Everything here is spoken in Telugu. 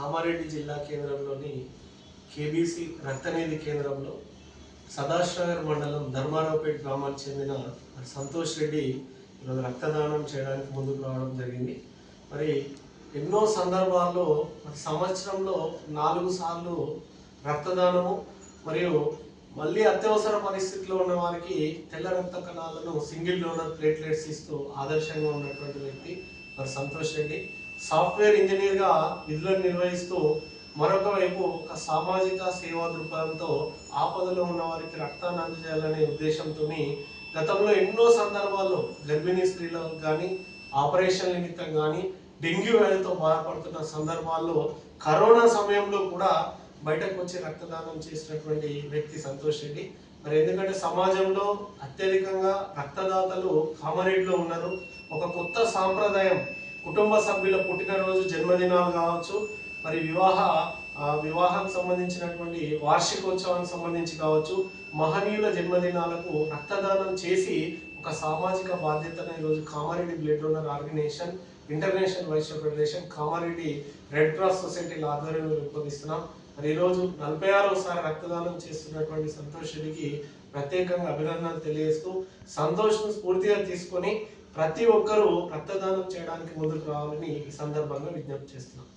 కామారెడ్డి జిల్లా కేంద్రంలోని కేబీసీ రక్తనిధి కేంద్రంలో సదాశివనగర్ మండలం ధర్మారావుపేట గ్రామానికి చెందిన మరి సంతోష్ రెడ్డి ఈరోజు రక్తదానం చేయడానికి ముందుకు రావడం జరిగింది. మరి ఎన్నో సందర్భాల్లో మరి సంవత్సరంలో నాలుగు సార్లు రక్తదానము మరియు మళ్ళీ అత్యవసర పరిస్థితిలో ఉన్న వారికి తెల్ల రక్త కణాలను సింగిల్ డోనర్ ప్లేట్లెట్స్ ఇస్తూ ఆదర్శంగా ఉన్నటువంటి వ్యక్తి మరి సంతోష్ రెడ్డి. సాఫ్ట్వేర్ ఇంజనీర్గా విధులను నిర్వహిస్తూ మరొక వైపు ఒక సామాజిక సేవా దృక్పథంతో ఆపదలో ఉన్న వారికి రక్తాన్ని అందజేయాలనే ఉద్దేశంతో గతంలో ఎన్నో సందర్భాల్లో గర్భిణీ స్త్రీలకు కానీ ఆపరేషన్ నిమిత్తం కానీ డెంగ్యూ వ్యాధితో బాధపడుతున్న సందర్భాల్లో కరోనా సమయంలో కూడా బయటకు వచ్చి రక్తదానం చేసినటువంటి వ్యక్తి సంతోష్ రెడ్డి. మరి ఎందుకంటే సమాజంలో అత్యధికంగా రక్తదాతలు కామరేడ్లో ఉన్నారు. ఒక కొత్త సాంప్రదాయం కుటుంబ సభ్యుల పుట్టినరోజు జన్మదినాలు కావచ్చు మరి వివాహ వివాహానికి సంబంధించినటువంటి వార్షికోత్సవానికి సంబంధించి కావచ్చు మహనీయుల జన్మదినాలకు రక్తదానం చేసి ఒక సామాజిక బాధ్యతను ఈరోజు Kamareddy blood donor organisation international Vaishya federation Kamareddy red cross సొసైటీల ఆధ్వర్యంలో రూపొందిస్తున్నాం. మరి ఈరోజు నలభై ఆరోసారి రక్తదానం చేస్తున్నటువంటి సంతోష్ రెడ్డికి ప్రత్యేకంగా అభినందనలు తెలియజేస్తూ సంతోష్ను స్ఫూర్తిగా తీసుకొని ప్రతి ఒక్కరూ రక్తదానం చేయడానికి ముందుకు రావాలని ఈ సందర్భంగా విజ్ఞప్తి చేస్తున్నాం.